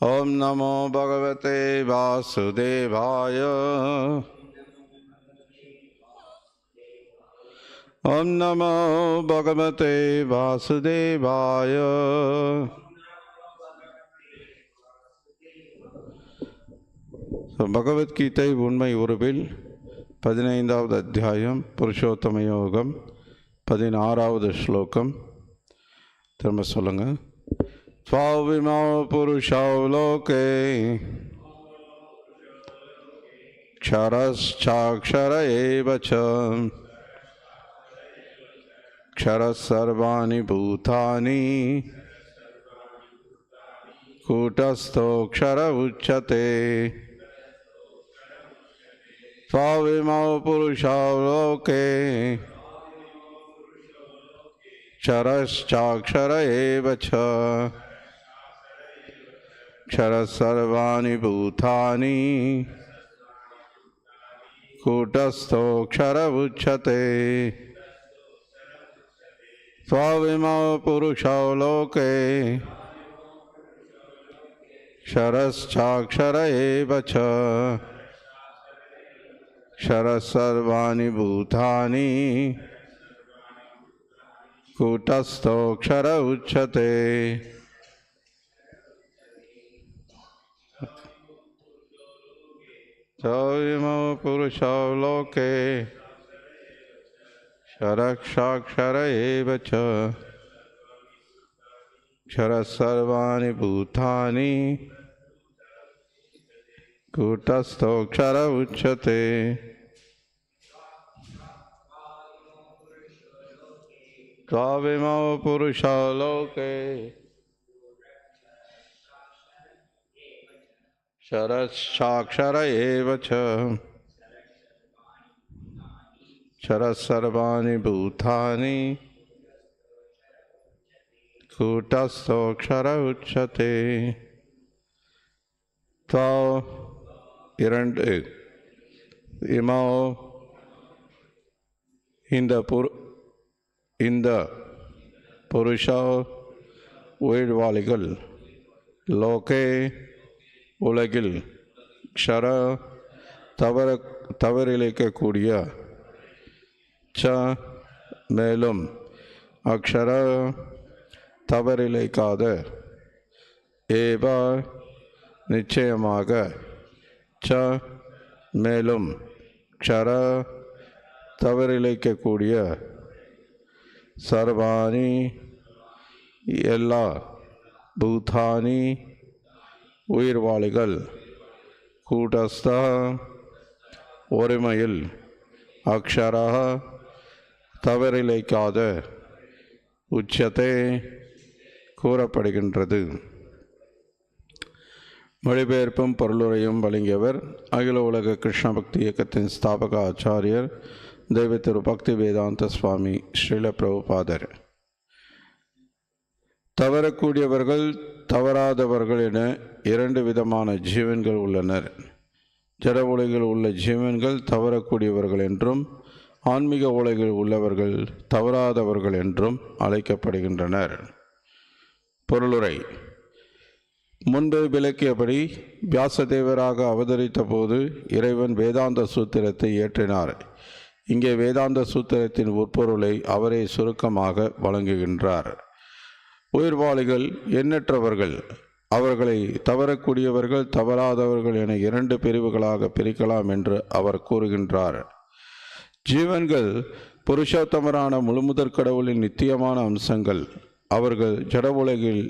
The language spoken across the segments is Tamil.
ॐ नमो भगवते वासुदेवाय ॐ नमो भगवते वासुदेवाय So, பகவத்கீதை உண்மை உருவில் பதினைந்தாவது அத்தியாயம் புருஷோத்தம யோகம் பதினாறாவது ஸ்லோகம் திரும்ப சொல்லுங்க स्वाभिमौ पुरुषौ क्षरश्चाक्षर एव च। क्षरस्सर्वाणि भूतानि। कूटस्थोऽक्षर उच्यते। स्वाभिमौ पुरुषौ क्षरश्चाक्षर एव च। क्षरः सर्वाणि भूतानि। कूटस्थोऽक्षर उच्यते स्वाविमौ पुरुषौ लोके। क्षरश्चाक्षर एव च। सर्वाणि भूतानि। कूटस्थोऽक्षर उच्यते लोके क्षरक्षाक्षर एव च क्षरः सर्वाणि भूतानि कूटस्थोऽक्षर उच्यते स्वाविमो पुरुषो क्षरश्चाक्षर एव च क्षरः सर्वाणि भूतानि கூட்டஸ்தோக்ஷர உச்சதே தோ இரண்டு இமோ இந்த புரு இந்த புருஷா உயிர்வாளிகள் லோகே உலகில் க்ஷர தவற தவறிழைக்கக்கூடிய ச மேலும் அக்ஷர தவறிழைக்காத ஏவா நிச்சயமாக ச மேலும் க்ஷர தவறிழைக்கக்கூடிய சர்வாணி எல்லா பூதானி உயிர்வாளிகள் கூட்டஸ்த ஒருமையில் அக்ஷரா தவறிழைக்காத உச்சத்தை கூறப்படுகின்றது. மொழிபெயர்ப்பும் பொருளுரையும் வழங்கியவர் அகில உலக கிருஷ்ண பக்தி இயக்கத்தின் ஸ்தாபக ஆச்சாரியர் தெய்வ திரு பக்தி வேதாந்த சுவாமி ஸ்ரீல பிரபுபாதர் தவறக்கூடியவர்கள் தவறாதவர்கள் என இரண்டு விதமான ஜீவன்கள் உள்ளனர். ஜட உலகில் உள்ள ஜீவன்கள் தவறக்கூடியவர்கள் என்றும் ஆன்மீக உலகில் உள்ளவர்கள் தவறாதவர்கள் என்றும் அழைக்கப்படுகின்றனர். பொருளுரை. முன்பு விளக்கியபடி வியாசதேவராக அவதரித்த போது இறைவன் வேதாந்த சூத்திரத்தை ஏற்றினார் இங்கே வேதாந்த சூத்திரத்தின் உட்பொருளை அவரே சுருக்கமாக வழங்குகின்றார். உயிர்வாளிகள் எண்ணற்றவர்கள். அவர்களை தவறக்கூடியவர்கள் தவறாதவர்கள் என இரண்டு பிரிவுகளாக பிரிக்கலாம் என்று அவர் கூறுகின்றார். ஜீவன்கள் புருஷோத்தமரான முழுமுதற் கடவுளின் நித்தியமான அம்சங்கள். அவர்கள் ஜட உலகில்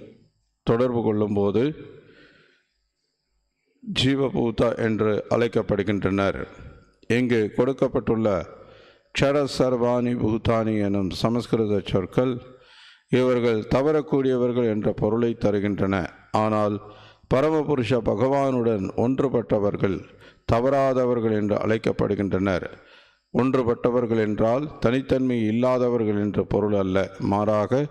தொடர்பு கொள்ளும்போது ஜீவபூதா என்று அழைக்கப்படுகின்றனர். இங்கு கொடுக்கப்பட்டுள்ள க்ஷர சர்வாணி பூதானி எனும் சமஸ்கிருத சொற்கள் இவர்கள் தவறக்கூடியவர்கள் என்ற பொருளை தருகின்றன. ஆனால் பரமபுருஷ பகவானுடன் ஒன்றுபட்டவர்கள் தவறாதவர்கள் என்று அழைக்கப்படுகின்றனர். ஒன்றுபட்டவர்கள் என்றால் தனித்தன்மை இல்லாதவர்கள் என்ற பொருள் அல்ல. மாறாக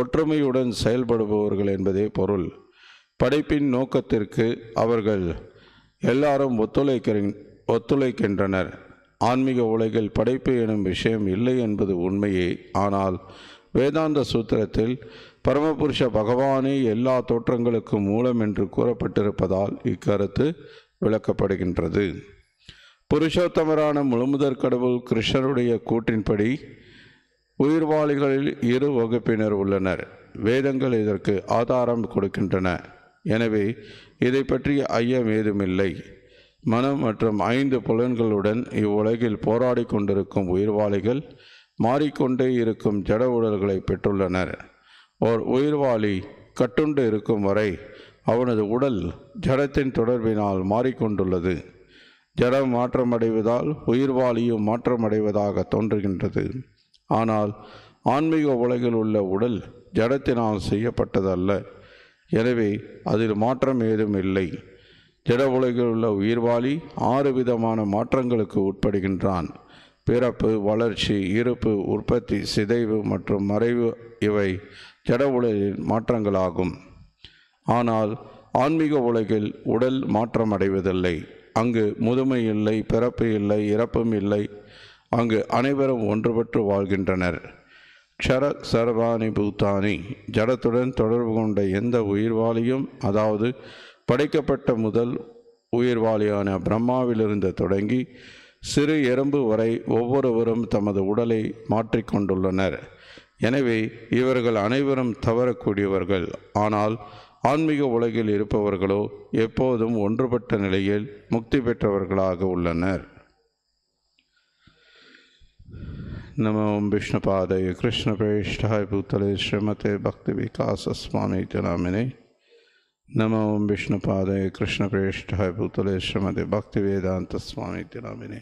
ஒற்றுமையுடன் செயல்படுபவர்கள் என்பதே பொருள். படைப்பின் நோக்கத்திற்கு அவர்கள் எல்லாரும் ஒத்துழைக்கிற ஒத்துழைக்கின்றனர். ஆன்மீக உலகில் படைப்பு எனும் விஷயம் இல்லை என்பது உண்மையே. ஆனால் வேதாந்த சூத்திரத்தில் பரமபுருஷ பகவானே எல்லா தோற்றங்களுக்கும் மூலம் என்று கூறப்பட்டிருப்பதால் இக்கருத்து விளக்கப்படுகின்றது. புருஷோத்தமரான முழுமுதற் கடவுள் கிருஷ்ணருடைய கூற்றின்படி உயிர்வாளிகளில் இரு வகுப்பினர் உள்ளனர். வேதங்கள் இதற்கு ஆதாரம் கொடுக்கின்றன. எனவே இதை பற்றிய ஐயம் ஏதுமில்லை. மனம் மற்றும் ஐந்து புலன்களுடன் இவ்வுலகில் போராடி கொண்டிருக்கும் உயிர்வாளிகள் மாறிக்கொண்டே இருக்கும் ஜட உடல்களை பெற்றுள்ளனர். ஓர் உயிர்வாளி கட்டுண்டு இருக்கும் வரை அவனது உடல் ஜடத்தின் தொடர்பினால் மாறிக்கொண்டுள்ளது. ஜடம் மாற்றமடைவதால் உயிர்வாளியும் மாற்றமடைவதாக தோன்றுகின்றது. ஆனால் ஆன்மீக உலகில் உள்ள உடல் ஜடத்தினால் செய்யப்பட்டதல்ல. எனவே அதில் மாற்றம் ஏதும் இல்லை. ஜட உலகில் உள்ள உயிர்வாளி ஆறு விதமான மாற்றங்களுக்கு உட்படுகின்றான். பிறப்பு வளர்ச்சி இருப்பு உற்பத்தி சிதைவு மற்றும் மறைவு இவை ஜட உலகின் மாற்றங்களாகும். ஆனால் ஆன்மீக உலகில் உடல் மாற்றமடைவதில்லை. அங்கு முதுமை இல்லை பிறப்பு இல்லை இறப்பும் இல்லை. அங்கு அனைவரும் ஒன்றுபட்டு வாழ்கின்றனர். க்ஷர சர்வாணி பூத்தானி ஜடத்துடன் தொடர்பு கொண்ட எந்த உயிர்வாளியும் அதாவது படைக்கப்பட்ட முதல் உயிர்வாளியான பிரம்மாவிலிருந்து தொடங்கி சிறு எறும்பு வரை ஒவ்வொருவரும் தமது உடலை மாற்றிக்கொண்டுள்ளனர் எனவே இவர்கள் அனைவரும் தவறக்கூடியவர்கள் ஆனால் ஆன்மீக உலகில் இருப்பவர்களோ எப்போதும் ஒன்றுபட்ட நிலையில் முக்தி பெற்றவர்களாக உள்ளனர் नमो विष्णुपादय कृष्णप्रेष्ठाय भूतले श्रीमते भक्ति विकास स्वामी नामिने नमो विष्णुपादय कृष्णप्रेष्ठाय भूतले श्रीमते भक्ति वेदांत स्वामी नामिने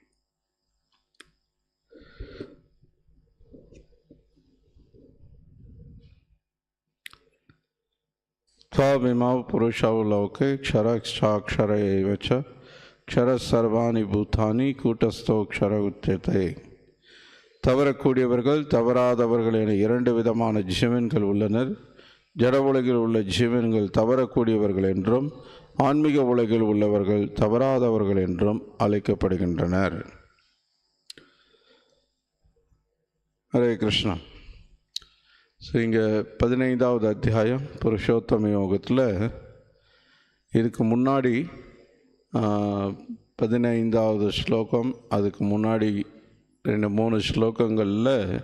ತ್ವಿಮಾವ ಪುರುಷಾವಲೋಕೆ ಕ್ಷರಕ್ಷಾಕ್ಷರ ಚ ಕ್ಷರಸರ್ವಾಣಿ பூத்தானி கூட்டஸ்தோக்ஷர ಉಚ್ಚತೆ தவறக்கூடியவர்கள் தவறாதவர்கள் என இரண்டு விதமான ஜீவன்கள் உள்ளனர். ஜட உலகில் உள்ள ஜீவன்கள் தவறக்கூடியவர்கள் என்றும் ஆன்மீக உலகில் உள்ளவர்கள் தவறாதவர்கள் என்றும் அழைக்கப்படுகின்றனர். ஹரே கிருஷ்ணா. ஸோ இங்கே பதினைந்தாவது அத்தியாயம் புருஷோத்தம யோகத்தில் இதுக்கு முன்னாடி பதினைந்தாவது ஸ்லோகம் அதுக்கு முன்னாடி ரெண்டு மூணு ஸ்லோகங்களில்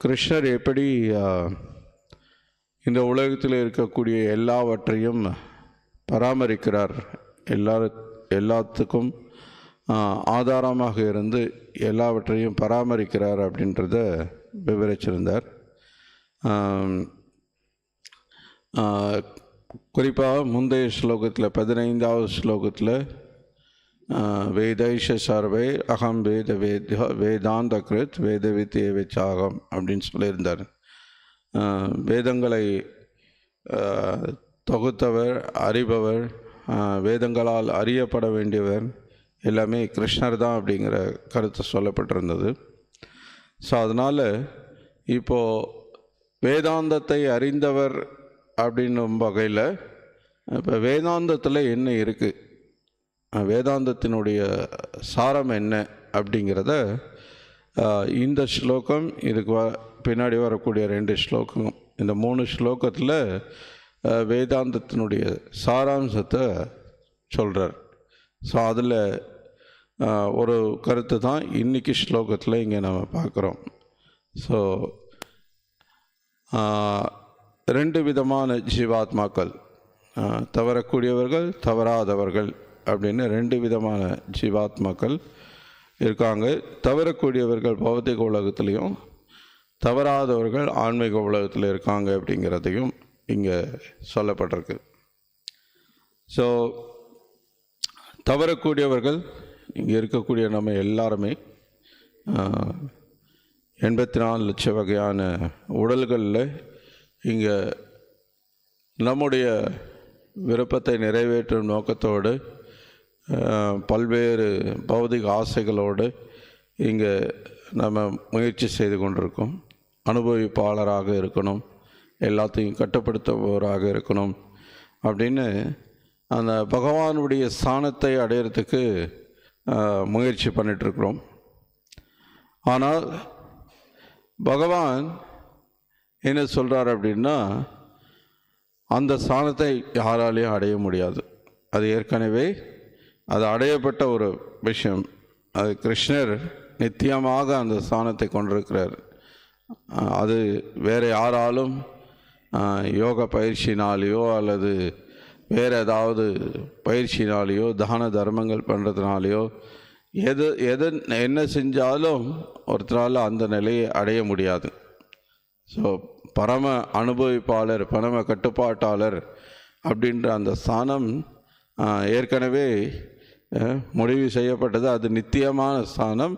கிருஷ்ணர் எப்படி இந்த உலகத்தில் இருக்கக்கூடிய எல்லாவற்றையும் பராமரிக்கிறார். எல்லாரு எல்லாத்துக்கும் ஆதாரமாக இருந்து எல்லாவற்றையும் பராமரிக்கிறார் அப்படின்றத விவரிச்சிருந்தார். குறிப்பாக முந்தைய ஸ்லோகத்தில் பதினைந்தாவது ஸ்லோகத்தில் வேதைஷ சர்வை அகம் வேத வேத வேதாந்த கிருத் வேத வித்திய வச்சாகம் அப்படின்னு சொல்லியிருந்தார். வேதங்களை தொகுத்தவர் அறிபவர் வேதங்களால் அறியப்பட வேண்டியவர் எல்லாமே கிருஷ்ணர் தான் அப்படிங்கிற கருத்து சொல்லப்பட்டிருந்தது. ஸோ அதனால் இப்போது வேதாந்தத்தை அறிந்தவர் அப்படின்னும் வகையில் இப்போ வேதாந்தத்தில் என்ன இருக்குது வேதாந்தத்தினுடைய சாரம் என்ன அப்படிங்கிறத இந்த ஸ்லோகம் இதுக்கு வ பின்னாடி வரக்கூடிய ரெண்டு ஸ்லோகம் இந்த மூணு ஸ்லோகத்தில் வேதாந்தத்தினுடைய சாராம்சத்தை சொல்கிறார் ஸோ அதில் ஒரு கருத்து தான் இன்னைக்கு ஸ்லோகத்தில் இங்கே நம்ம பார்க்குறோம். ஸோ ரெண்டு விதமான ஜீவாத்மாக்கள். தவறக்கூடியவர்கள் தவறாதவர்கள் அப்படின்னு ரெண்டு விதமான ஜீவாத்மாக்கள் இருக்காங்க. தவறக்கூடியவர்கள் பௌத்திக உலகத்துலேயும் தவறாதவர்கள் ஆன்மீக உலகத்தில் இருக்காங்க அப்படிங்கிறதையும் இங்கே சொல்லப்பட்டிருக்கு. ஸோ தவறக்கூடியவர்கள் இங்கே இருக்கக்கூடிய நம்ம எல்லாருமே எண்பத்தி நாலு லட்சம் வகையான உடல்களில் இங்கே நம்முடைய விருப்பத்தை நிறைவேற்றும் நோக்கத்தோடு பல்வேறு பௌதிக ஆசைகளோடு இங்கே நம்ம முயற்சி செய்து கொண்டிருக்கோம். அனுபவிப்பாளராக இருக்கணும். எல்லாத்தையும் கட்டுப்படுத்துபவராக இருக்கணும். அப்படின்னு அந்த பகவானுடைய ஸ்தானத்தை அடையிறதுக்கு முயற்சி பண்ணிகிட்ருக்குறோம் ஆனால் பகவான் என்ன சொல்கிறார் அப்படின்னா அந்த ஸ்தானத்தை யாராலையும் அடைய முடியாது. அது ஏற்கனவே அது அடையப்பட்ட ஒரு விஷயம். அது கிருஷ்ணர் நித்தியமாக அந்த ஸ்தானத்தை கொண்டிருக்கிறார். அது வேறு யாராலும் யோக பயிற்சினாலேயோ அல்லது வேறு ஏதாவது பயிற்சினாலேயோ தான தர்மங்கள் பண்ணுறதுனாலையோ எது எது என்ன செஞ்சாலும் ஒருத்தரால் அந்த நிலையை அடைய முடியாது. ஸோ பரம அனுபவிப்பாளர் பரம கட்டுப்பாட்டாளர் அப்படின்ற அந்த ஸ்தானம் ஏற்கனவே முடிவு செய்யப்பட்டது. அது நித்தியமான ஸ்தானம்.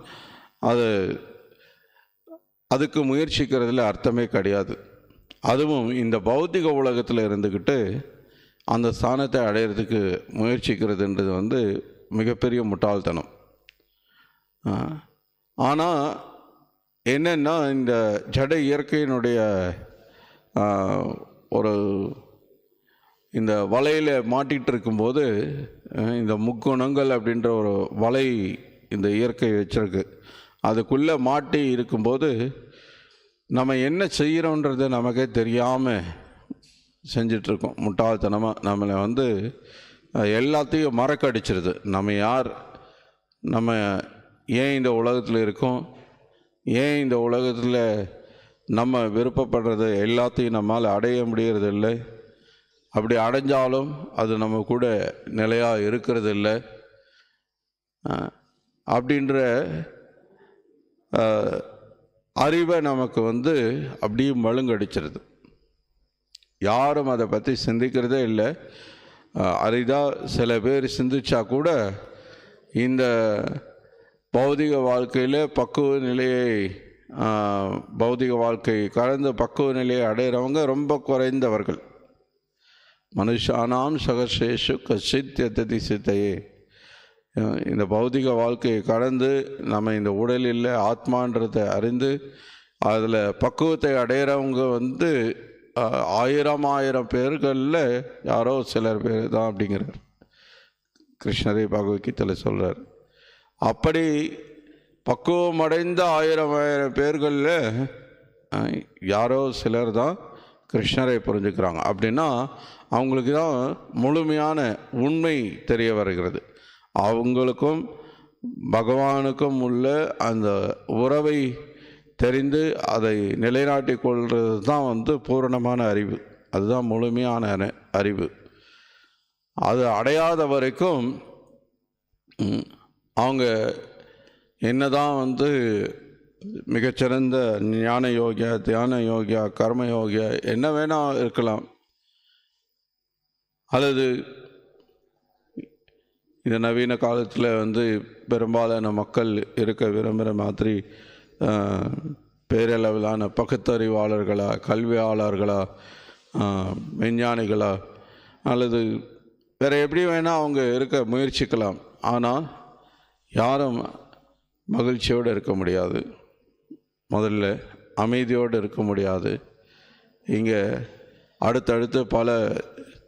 அது அதுக்கு முயற்சிக்கிறதுல அர்த்தமே கிடையாது. அதுவும் இந்த பௌத்திக உலகத்தில் இருந்துக்கிட்டு அந்த ஸ்தானத்தை அடையிறதுக்கு முயற்சிக்கிறதுன்றது வந்து மிகப்பெரிய முட்டாள்தனம். ஆனால் என்னென்னா இந்த ஜட இயற்கையினுடைய ஒரு இந்த வலையில் மாட்டிகிட்டு இருக்கும்போது இந்த முக்குணங்கள் அப்படின்ற ஒரு வலை இந்த இயற்கை வச்சுருக்கு. அதுக்குள்ளே மாட்டி இருக்கும்போது நம்ம என்ன செய்கிறோன்றது நமக்கே தெரியாமல் செஞ்சிட்ருக்கோம் முட்டாள்தனமாக நம்மளை வந்து எல்லாத்தையும் மறக்கடிச்சிருது. நம்ம யார்? நம்ம ஏன் இந்த உலகத்தில் இருக்கோம்? ஏன் இந்த உலகத்தில் நம்ம விருப்பப்படுறது எல்லாத்தையும் நம்மால் அடைய முடிகிறது இல்லை அப்படி அடைஞ்சாலும் அது நம்ம கூட நிலையாக இருக்கிறது இல்லை அப்படின்ற அறிவை நமக்கு வந்து அப்படியே மழுங்கடிச்சிருது யாரும் அதை பற்றி சிந்திக்கிறதே இல்லை. அரிதாக சில பேர் சிந்திச்சா கூட இந்த பௌதிக வாழ்க்கையில் பக்குவ நிலையை பௌதிக வாழ்க்கை கலந்து பக்குவ நிலையை அடைகிறவங்க ரொம்ப குறைந்தவர்கள். மனுஷானாம் சகசேஷு கசித் எத்ததி சித்தையே இந்த பௌதிக வாழ்க்கையை கடந்து நம்ம இந்த உடலில் ஆத்மான்றதை அறிந்து அதில் பக்குவத்தை அடையிறவங்க வந்து ஆயிரம் ஆயிரம் பேர்களில் யாரோ சிலர் பேர் தான் அப்படிங்கிறார். கிருஷ்ணரே பகவத்கீதையில் சொல்கிறார் அப்படி பக்குவமடைந்த ஆயிரம் ஆயிரம் பேர்களில் யாரோ சிலர் தான் கிருஷ்ணரை புரிஞ்சுக்கிறாங்க. அப்படின்னா அவங்களுக்கு தான் முழுமையான உண்மை தெரிய வருகிறது. அவங்களுக்கும் பகவானுக்கும் உள்ள அந்த உறவை தெரிந்து அதை நிலைநாட்டி கொள்வது தான் வந்து பூரணமான அறிவு. அதுதான் முழுமையான அறிவு. அது அடையாத வரைக்கும் அவங்க என்ன தான் வந்து மிகச்சிறந்த ஞான யோகியா தியான யோகியா கர்ம யோகியா என்ன வேணால் இருக்கலாம். அல்லது இந்த நவீன காலத்தில் வந்து பெரும்பாலான மக்கள் இருக்க விரும்புகிற மாதிரி பேரளவிலான பகுத்தறிவாளர்களா கல்வியாளர்களா விஞ்ஞானிகளா அல்லது வேறு எப்படி வேணால் அவங்க இருக்க முயற்சிக்கலாம். ஆனால் யாரும் மகிழ்ச்சியோடு இருக்க முடியாது. முதல்ல அமைதியோடு இருக்க முடியாது. இங்கே அடுத்தடுத்து பல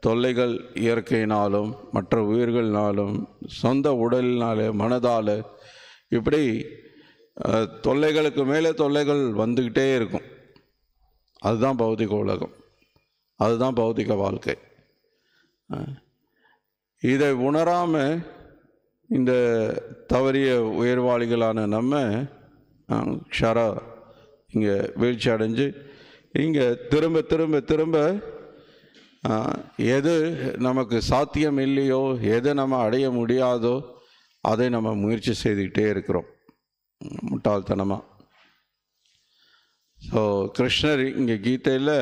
தொல்லைகள் இயற்கையினாலும் மற்ற உயிர்கள்னாலும் சொந்த உடலினால மனதால் இப்படி தொல்லைகளுக்கு மேலே தொல்லைகள் வந்துக்கிட்டே இருக்கும். அதுதான் பௌதிக உலகம். அதுதான் பௌதிக வாழ்க்கை. இதை உணராமல் இந்த தவறிய உயர்வாளிகளான நம்ம ஷரா இங்கே வீழ்ச்சி அடைஞ்சு இங்கே திரும்ப திரும்ப திரும்ப எது நமக்கு சாத்தியம் இல்லையோ எதை நம்ம அடைய முடியாதோ அதை நம்ம முயற்சி செய்துக்கிட்டே இருக்கிறோம். முட்டாள்தனமாக ஸோ கிருஷ்ணர் இங்கே கீதையில்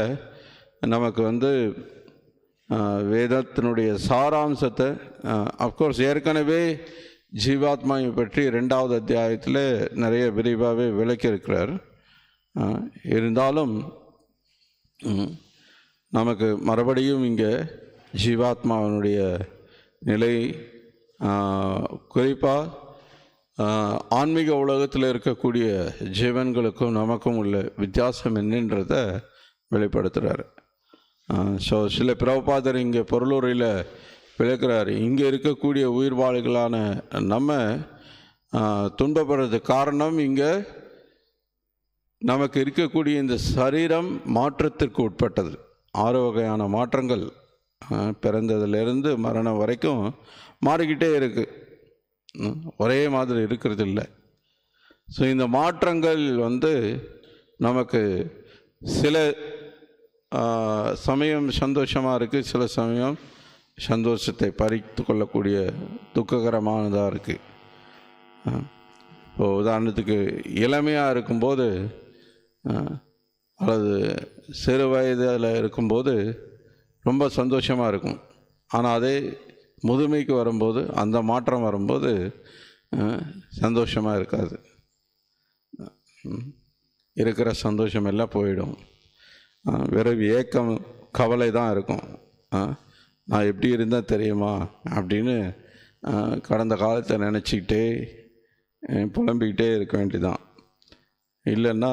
நமக்கு வந்து வேதத்தினுடைய சாராம்சத்தை அஃப்கோர்ஸ் ஏற்கனவே ஜீவாத்மாவை பற்றி ரெண்டாவது அத்தியாயத்தில் நிறைய விரிவாகவே விளக்கியிருக்கிறார். இருந்தாலும் நமக்கு மறுபடியும் இங்கே ஜீவாத்மாவினுடைய நிலை குறிப்பாக ஆன்மீக உலகத்தில் இருக்கக்கூடிய ஜீவன்களுக்கும் நமக்கும் உள்ள வித்தியாசம் என்னன்றதை வெளிப்படுத்துகிறாரு ஸோ சில பிரபாதர் இங்கே பொருளுரையில் விளக்குறாரு. இங்கே இருக்கக்கூடிய உயிர்வாளிகளான நம்ம துன்பப்படுறதுக்கு காரணம் இங்கே நமக்கு இருக்கக்கூடிய இந்த சரீரம் மாற்றத்திற்கு உட்பட்டது. ஆறு வகையான மாற்றங்கள் பிறந்ததுலேருந்து மரணம் வரைக்கும் மாறிக்கிட்டே இருக்குது ஒரே மாதிரி இருக்கிறது இல்லை. ஸோ இந்த மாற்றங்கள் வந்து நமக்கு சில சமயம் சந்தோஷமாக இருக்குது சில சமயம் சந்தோஷத்தை பறித்து கொள்ளக்கூடிய துக்ககரமானதாக இருக்குது இப்போ உதாரணத்துக்கு இளமையாக இருக்கும்போது அல்லது சிறு வயதில் இருக்கும்போது ரொம்ப சந்தோஷமாக இருக்கும். ஆனால் அதே முதுமைக்கு வரும்போது அந்த மாற்றம் வரும்போது சந்தோஷமாக இருக்காது. இருக்கிற சந்தோஷம் எல்லாம் போயிடும். வெறும் ஏக்கம் கவலை தான் இருக்கும் நான் எப்படி இருந்தால் தெரியுமா? அப்படின்னு கடந்த காலத்தை நினச்சிக்கிட்டே புலம்பிக்கிட்டே இருக்க வேண்டிதான் இல்லைன்னா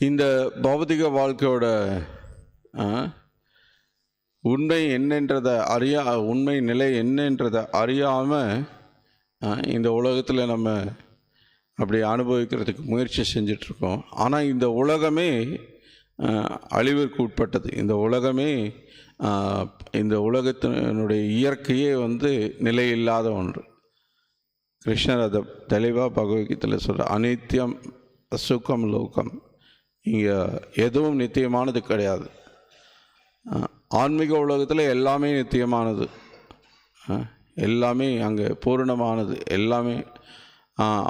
இந்த பௌதிக வாழ்க்கையோட உண்மை என்னன்றதை அறியா உண்மை நிலை என்னன்றதை அறியாமல் இந்த உலகத்தில் நம்ம அப்படி அனுபவிக்கிறதுக்கு முயற்சி செஞ்சிட்ருக்கோம். ஆனால் இந்த உலகமே அழிவிற்கு உட்பட்டது. இந்த உலகமே இந்த உலகத்தினுடைய இயற்கையே வந்து நிலையில்லாத ஒன்று. கிருஷ்ணர் அதை தெளிவாக பகவத்கீதையில் சொல்கிற அனித்தியம் சுக்கம் லோகம். இங்கே எதுவும் நித்தியமானது கிடையாது. ஆன்மீக உலகத்தில் எல்லாமே நித்தியமானது. எல்லாமே அங்கே பூரணமானது. எல்லாமே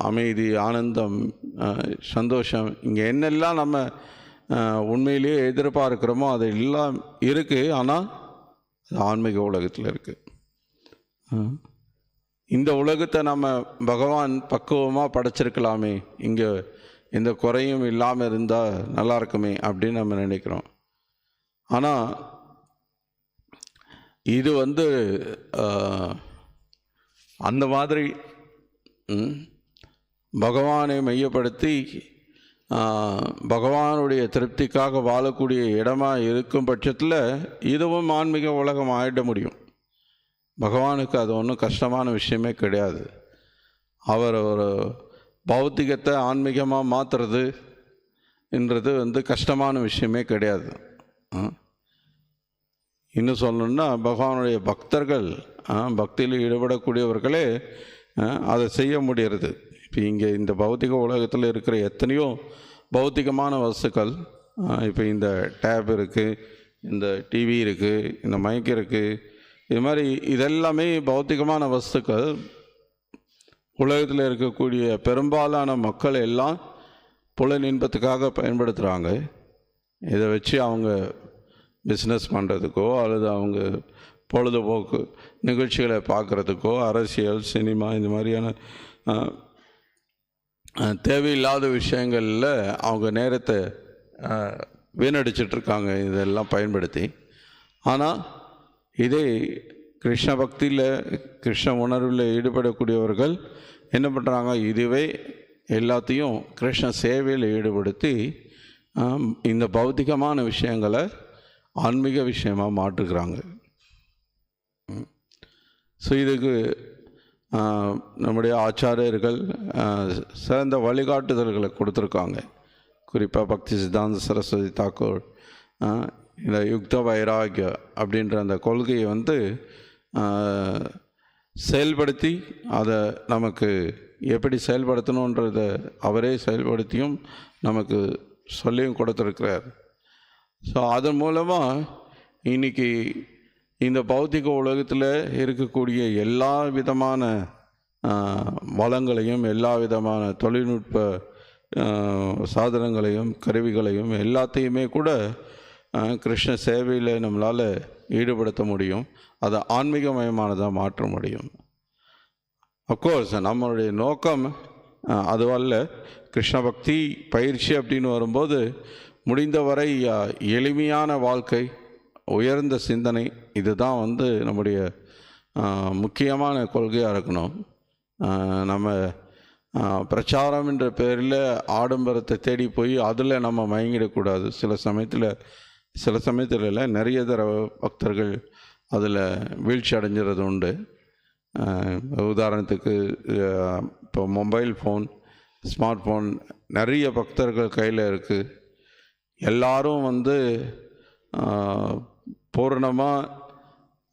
அமைதி ஆனந்தம் சந்தோஷம் இங்கே என்னெல்லாம் நம்ம உண்மையிலேயே எதிர்பார்க்குறோமோ அது எல்லாம் இருக்குது ஆனால் அது ஆன்மீக உலகத்தில் இருக்குது இந்த உலகத்தை நம்ம பகவான் பக்குவமாக படைச்சிருக்கலாமே. இங்கே எந்த குறையும் இல்லாமல் இருந்தால் நல்லா இருக்குமே அப்படின்னு நம்ம நினைக்கிறோம். ஆனால் இது வந்து அந்த மாதிரி ம், பகவானை மையப்படுத்தி பகவானுடைய திருப்திக்காக வாழக்கூடிய இடமாக இருக்கும் பட்சத்தில் இதுவும் ஆன்மீக உலகம் ஆகிட முடியும். பகவானுக்கு அது ஒன்றும் கஷ்டமான விஷயமே கிடையாது. அவர் ஒரு பௌத்திகத்தை ஆன்மீகமாக மாற்றுறது என்றது வந்து கஷ்டமான விஷயமே கிடையாது. இன்னும் சொல்லணும்னா பகவானுடைய பக்தர்கள் ஆ, பக்தியில் ஈடுபடக்கூடியவர்களே அதை செய்ய முடிகிறது இங்கே இந்த பௌத்திக உலகத்தில் இருக்கிற எத்தனையோ பௌத்திகமான வஸ்துக்கள் இப்போ இந்த டேப் இருக்குது இந்த டிவி இருக்குது இந்த மைக் இருக்குது இது மாதிரி இதெல்லாமே பௌத்திகமான வஸ்துக்கள். உலகத்தில் இருக்கக்கூடிய பெரும்பாலான மக்கள் எல்லாம் புல இன்பத்துக்காக பயன்படுத்துகிறாங்க இதை வச்சு அவங்க பிஸ்னஸ் பண்ணுறதுக்கோ அல்லது அவங்க பொழுதுபோக்கு நிகழ்ச்சிகளை பார்க்குறதுக்கோ அரசியல் சினிமா இந்த மாதிரியான தேவையில்லாத விஷயங்களில் அவங்க நேரத்தை வீணடிச்சிட்ருக்காங்க. இதெல்லாம் பயன்படுத்தி. ஆனால் இதே கிருஷ்ண பக்தியில் கிருஷ்ண உணர்வில் ஈடுபடக்கூடியவர்கள் என்ன பண்ணுறாங்க இதுவே எல்லாத்தையும் கிருஷ்ண சேவையில் ஈடுபடுத்தி இந்த பௌத்திகமான விஷயங்களை ஆன்மீக விஷயமாக மாற்றுக்கிறாங்க ஸோ இதுக்கு நம்முடைய ஆச்சாரியர்கள் சிறந்த வழிகாட்டுதல்களை கொடுத்துருக்காங்க. குறிப்பாக பக்தி சித்தாந்த சரஸ்வதி தாக்கூர் இந்த யுக்த வைராகிய அப்படின்ற அந்த கொள்கையை வந்து செயல்படுத்தி அதை நமக்கு எப்படி செயல்படுத்தணுன்றத அவரே செயல்படுத்தியும் நமக்கு சொல்லியும் கொடுத்துருக்கிறார். ஸோ அதன் மூலமாக இன்னைக்கு இந்த பௌத்திக உலகத்தில் இருக்கக்கூடிய எல்லா விதமான வளங்களையும் எல்லா விதமான தொழில்நுட்ப சாதனங்களையும் கருவிகளையும் எல்லாத்தையுமே கூட கிருஷ்ண சேவையில் நம்மளால் ஈடுபடுத்த முடியும். அதை ஆன்மீகமயமானதாக மாற்ற முடியும். அப்கோர்ஸ் நம்மளுடைய நோக்கம் அதுவல்ல. கிருஷ்ண பக்தி பயிற்சி அப்படின்னு வரும்போது முடிந்தவரை எளிமையான வாழ்க்கை உயர்ந்த சிந்தனை இதுதான் வந்து நம்முடைய முக்கியமான கொள்கையாக இருக்கணும். நம்ம பிரச்சாரம் என்ற பேரில் ஆடம்பரத்தை தேடி போய் அதில் நம்ம மயங்கிடக்கூடாது. சில சமயத்தில் சில சமயத்தில் இல்லை நிறைய தடவை பக்தர்கள் அதில் வீழ்ச்சி அடைஞ்சிறது உண்டு. உதாரணத்துக்கு இப்போ மொபைல் ஃபோன் ஸ்மார்ட் ஃபோன் நிறைய பக்தர்கள் கையில் இருக்குது எல்லாரும் வந்து பூரணமாக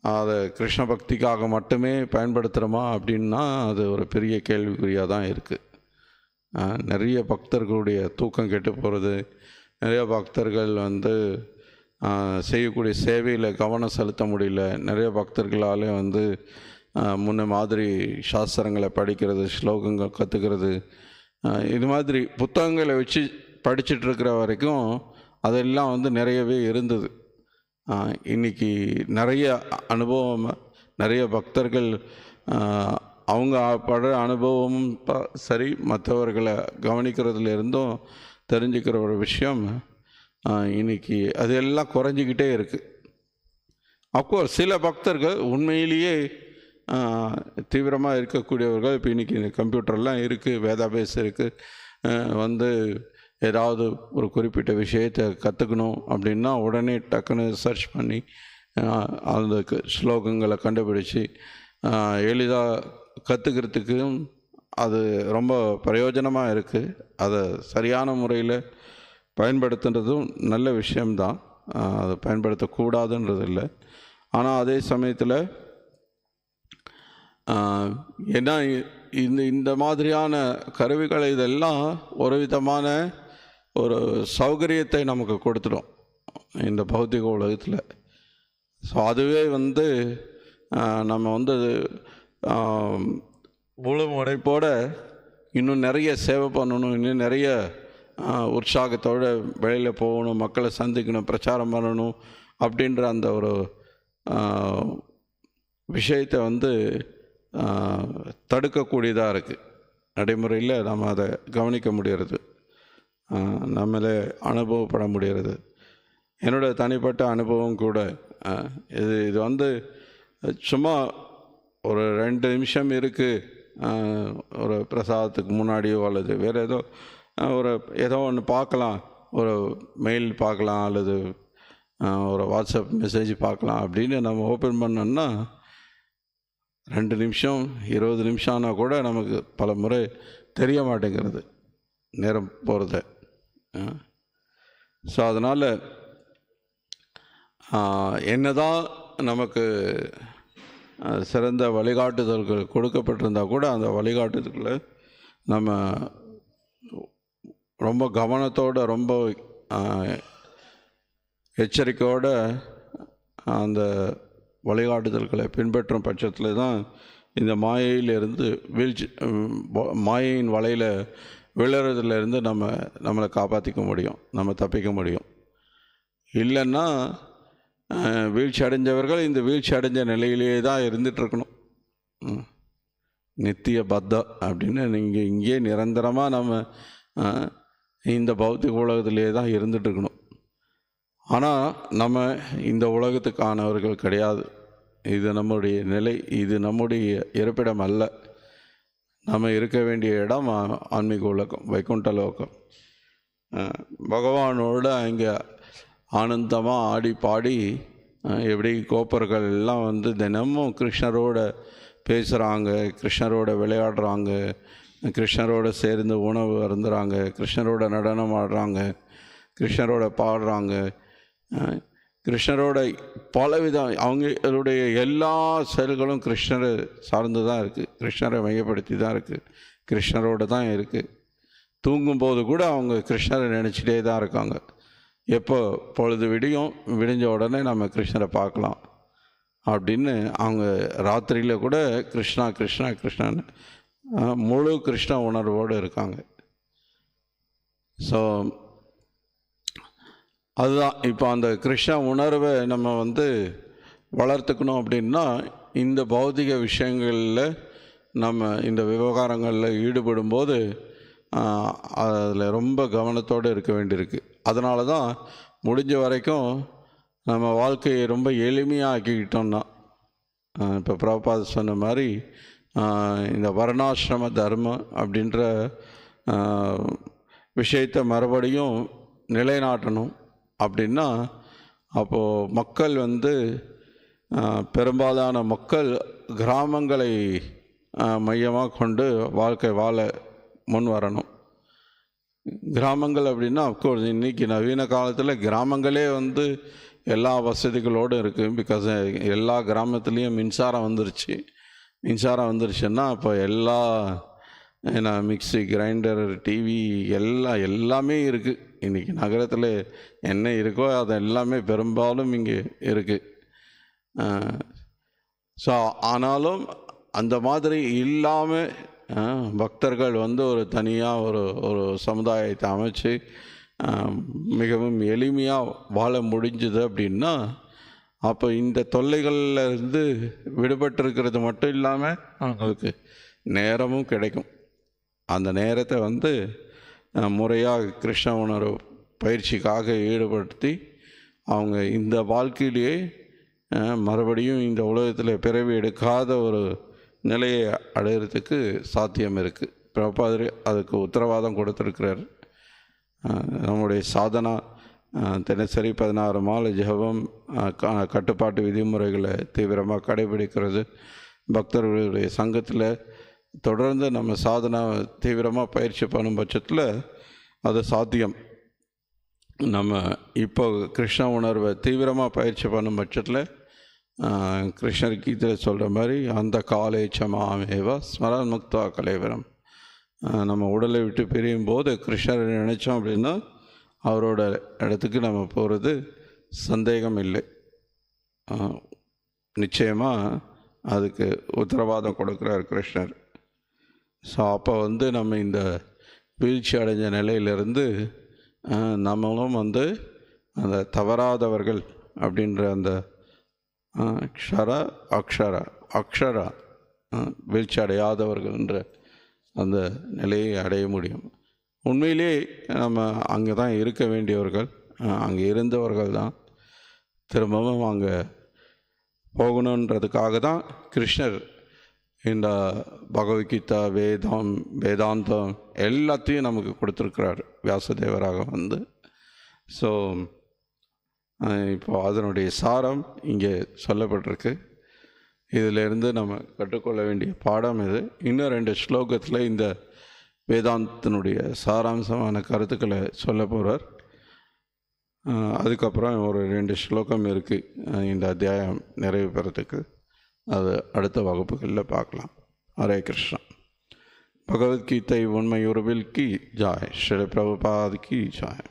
அதை கிருஷ்ண பக்திக்காக மட்டுமே பயன்படுத்துகிறோமா அப்படின்னா அது ஒரு பெரிய கேள்விக்குறியாக தான் இருக்குது நிறைய பக்தர்களுடைய தூக்கம் கெட்டு போகிறது நிறைய பக்தர்கள் வந்து செய்யக்கூடிய சேவையில் கவனம் செலுத்த முடியல. நிறைய பக்தர்களாலே வந்து முன்ன மாதிரி சாஸ்திரங்களை படிக்கிறது ஸ்லோகங்கள் கற்றுக்கிறது இது மாதிரி புத்தகங்களை வச்சு படிச்சுட்ருக்கிற வரைக்கும் அதெல்லாம் வந்து நிறையவே இருந்தது. இன்றைக்கி இன்னைக்கு நிறைய அனுபவம் நிறைய பக்தர்கள் அவங்க படுற அனுபவமும் ப- சரி மற்றவர்களை கவனிக்கிறதுல இருந்தும் தெரிஞ்சுக்கிற ஒரு விஷயம் இன்றைக்கி இன்னைக்கு அது எல்லாம் குறைஞ்சிக்கிட்டே இருக்குது அப்கோர்ஸ் சில பக்தர்கள் உண்மையிலேயே தீவிரமாக இருக்கக்கூடியவர்கள் இப்போ இன்றைக்கி கம்ப்யூட்டர்லாம் இருக்குது வேதாபேஸ் இருக்குது வந்து ஏதாவது ஒரு குறிப்பிட்ட விஷயத்தை கற்றுக்கணும் அப்படின்னா உடனே டக்குன்னு சர்ச் பண்ணி அந்த ஸ்லோகங்களை கண்டுபிடிச்சி எளிதாக கற்றுக்கிறதுக்கும் அது ரொம்ப பிரயோஜனமாக இருக்குது அதை சரியான முறையில் பயன்படுத்துன்றதும் நல்ல விஷயம்தான். அதை பயன்படுத்தக்கூடாதுன்றது இல்லை. ஆனால் அதே சமயத்தில் ஏன்னா இந்த இந்த மாதிரியான கருவிகள் இதெல்லாம் ஒரு விதமான ஒரு சௌகரியத்தை நமக்கு கொடுத்துடும் இந்த பௌத்திக உலகத்தில். ஸோ அதுவே வந்து நம்ம வந்து முழு முனைப்போட இன்னும் நிறைய சேவை பண்ணணும் இன்னும் நிறைய உற்சாகத்தோடு உற்சாகத்தோட வெளியில் போகணும் மக்களை சந்திக்கணும் பிரச்சாரம் பண்ணணும் அப்படின்ற அந்த ஒரு விஷயத்தை வந்து தடுக்கக்கூடியதாக இருக்குது நடைமுறையில் நம்ம அதை கவனிக்க முடிகிறது நம்மளே அனுபவப்பட முடிகிறது. என்னோட தனிப்பட்ட அனுபவம் கூட இது இது வந்து சும்மா ஒரு ரெண்டு நிமிஷம் இருக்குது ஒரு பிரசாதத்துக்கு முன்னாடியோ அல்லது வேறு ஏதோ ஒரு ஏதோ ஒன்று பார்க்கலாம். ஒரு மெயில் பார்க்கலாம் அல்லது ஒரு வாட்ஸ்அப் மெசேஜ் பார்க்கலாம் அப்படின்னு நம்ம ஓப்பன் பண்ணோம்னா ரெண்டு நிமிஷம் இருபது நிமிஷம் ஆனால் கூட நமக்கு பல முறை தெரிய மாட்டேங்கிறது நேரம் போகிறத ஸோ அதனால் என்ன தான் நமக்கு சிறந்த வழிகாட்டுதல்கள் கொடுக்கப்பட்டிருந்தா கூட அந்த வழிகாட்டுதல்களை நம்ம ரொம்ப கவனத்தோடு ரொம்ப எச்சரிக்கையோடு அந்த வழிகாட்டுதல்களை பின்பற்றும் பட்சத்தில் தான் இந்த மாயையிலிருந்து வீழ்ச்சி மாயையின் வலையில் விழுறதுலேருந்து நம்ம நம்மளை காப்பாற்றிக்க முடியும் நம்ம தப்பிக்க முடியும். இல்லைன்னா வீழ்ச்சி அடைஞ்சவர்கள் இந்த வீழ்ச்சி அடைஞ்ச நிலையிலேயே தான் இருந்துகிட்ருக்கணும் நித்திய பத்தம் அப்படின்னு நீங்கள் இங்கேயே நிரந்தரமாக நம்ம இந்த பௌத்திக உலகத்திலேயே தான் இருந்துகிட்ருக்கணும் ஆனால் நம்ம இந்த உலகத்துக்கானவர்கள் கிடையாது. இது நம்முடைய நிலை இது நம்முடைய இருப்பிடம் அல்ல. நம்ம இருக்க வேண்டிய இடம் ஆன்மீக உலகம் வைகுண்ட லோகம். பகவானோட அங்கே ஆனந்தமாக ஆடி பாடி எப்படி கோப்பர்கள் எல்லாம் வந்து தினமும் கிருஷ்ணரோட பேசுகிறாங்க கிருஷ்ணரோட விளையாடுறாங்க கிருஷ்ணரோட சேர்ந்து உணவு அருந்துறாங்க கிருஷ்ணரோட நடனம் ஆடுறாங்க கிருஷ்ணரோட பாடுறாங்க கிருஷ்ணரோட பலவிதம் அவங்களுடைய எல்லா செயல்களும் கிருஷ்ணரை சார்ந்து தான் இருக்குது கிருஷ்ணரை மையப்படுத்தி தான் இருக்குது கிருஷ்ணரோட தான் இருக்குது தூங்கும்போது கூட அவங்க கிருஷ்ணரை நினச்சிட்டே தான் இருக்காங்க. எப்போ பொழுது விடியும் விடிஞ்ச உடனே நம்ம கிருஷ்ணரை பார்க்கலாம். அப்படின்னு அவங்க ராத்திரியில் கூட கிருஷ்ணா கிருஷ்ணா கிருஷ்ணான்னு முழு கிருஷ்ண உணர்வோடு இருக்காங்க. ஸோ அதுதான். இப்போ அந்த கிருஷ்ண உணர்வை நம்ம வந்து வளர்த்துக்கணும் அப்படின்னா இந்த பௌதிக விஷயங்களில் நம்ம இந்த விவகாரங்களில் ஈடுபடும்போது அதில் ரொம்ப கவனத்தோடு இருக்க வேண்டியிருக்கு. அதனால தான் முடிஞ்ச வரைக்கும் நம்ம வாழ்க்கையை ரொம்ப எளிமையாக ஆக்கிக்கிட்டோம்னா இப்போ பிரபாத் சொன்ன மாதிரி இந்த வர்ணாசிரம தர்மம் அப்படின்ற விஷயத்தை மறுபடியும் நிலைநாட்டணும் அப்படின்னா அப்போது மக்கள் வந்து பெரும்பாலான மக்கள் கிராமங்களை மையமாக கொண்டு வாழ்க்கை வாழ முன் வரணும். கிராமங்கள் அப்படின்னா அஃப்கோர்ஸ் இன்றைக்கி நவீன காலத்தில் கிராமங்களே வந்து எல்லா வசதிகளோடு இருக்குது பிகாஸ் எல்லா கிராமத்துலேயும் மின்சாரம் வந்துருச்சு. மின்சாரம் வந்துருச்சுன்னா இப்போ எல்லா ஏன்னா மிக்ஸி கிரைண்டர் டிவி எல்லாம் எல்லாமே இருக்குது இன்றைக்கி நகரத்தில் என்ன இருக்கோ அது எல்லாமே பெரும்பாலும் இங்கே இருக்குது ஸோ ஆனாலும் அந்த மாதிரி இல்லாமல் பக்தர்கள் வந்து ஒரு தனியாக ஒரு ஒரு சமுதாயத்தை அமைச்சு மிகவும் எளிமையாக வாழ முடிஞ்சுது அப்படின்னா அப்போ இந்த தொல்லைகள்ல இருந்து விடுபட்டிருக்கிறது மட்டும் இல்லாமல் அவங்களுக்கு நேரமும் கிடைக்கும். அந்த நேரத்தை வந்து முறையாக கிருஷ்ண உணர்வு பயிற்சிக்காக ஈடுபடுத்தி அவங்க இந்த வாழ்க்கையிலேயே மறுபடியும் இந்த உலகத்தில் பிறவி எடுக்காத ஒரு நிலையை அடையிறதுக்கு சாத்தியம் இருக்குது பிரபாதிரி அதுக்கு உத்தரவாதம் கொடுத்துருக்கிறார். நம்முடைய சாதனா தினசரி பதினாறு மாலை ஜெபம் கட்டுப்பாட்டு விதிமுறைகளை தீவிரமாக கடைபிடிக்கிறது. பக்தர்களுடைய சங்கத்தில் தொடர்ந்து நம்ம சாதனை தீவிரமாக பயிற்சி பண்ணும் பட்சத்தில் அது சாத்தியம். நம்ம இப்போ கிருஷ்ண உணர்வை தீவிரமாக பயிற்சி பண்ணும் பட்சத்தில் கிருஷ்ணர் கீதையில் சொல்கிற மாதிரி அந்த காலை சமாமேவா ஸ்மரன் முக்தா கலைவரம் நம்ம உடலை விட்டு பிரியும் போது கிருஷ்ணரை நினைச்சோம் அப்படின்னா அவரோட இடத்துக்கு நம்ம போகிறது சந்தேகம் இல்லை. நிச்சயமாக அதுக்கு உத்தரவாதம் கொடுக்குறார் கிருஷ்ணர். ஸோ அப்போ வந்து நம்ம இந்த வீழ்ச்சி அடைஞ்ச நிலையிலிருந்து நம்மளும் வந்து அந்த தவறாதவர்கள் அப்படின்ற அந்த க்ஷர அக்ஷர அக்ஷரா வீழ்ச்சி அடையாதவர்கள் என்ற அந்த நிலையை அடைய முடியும். உண்மையிலே நம்ம அங்கே தான் இருக்க வேண்டியவர்கள் அங்கே இருந்தவர்கள் தான் திரும்பவும் அங்கே போகணுன்றதுக்காக தான் கிருஷ்ணர் இந்த பகவத்கீதா வேதம் வேதாந்தம் எல்லாத்தையும் நமக்கு கொடுத்துருக்கிறார். வியாசதேவராக வந்து. ஸோ இப்போ அதனுடைய சாரம் இங்கே சொல்லப்பட்டிருக்கு. இதிலிருந்து நம்ம கற்றுக்கொள்ள வேண்டிய பாடம் இது. இன்னும் ரெண்டு ஸ்லோகத்தில் இந்த வேதாந்தத்தினுடைய சாராம்சமான கருத்துக்களை சொல்ல போகிறார் அதுக்கப்புறம் ஒரு ரெண்டு ஸ்லோகம் இருக்குது இந்த அத்தியாயம் நிறைவு பெறத்துக்கு. அது அடுத்த வகுப்புகளில் பார்க்கலாம். ஹரே கிருஷ்ணா. பகவத்கீதை உண்மையுறவில் கி ஜாய். ஸ்ரீ பிரபுபாத் கி ஜாய்.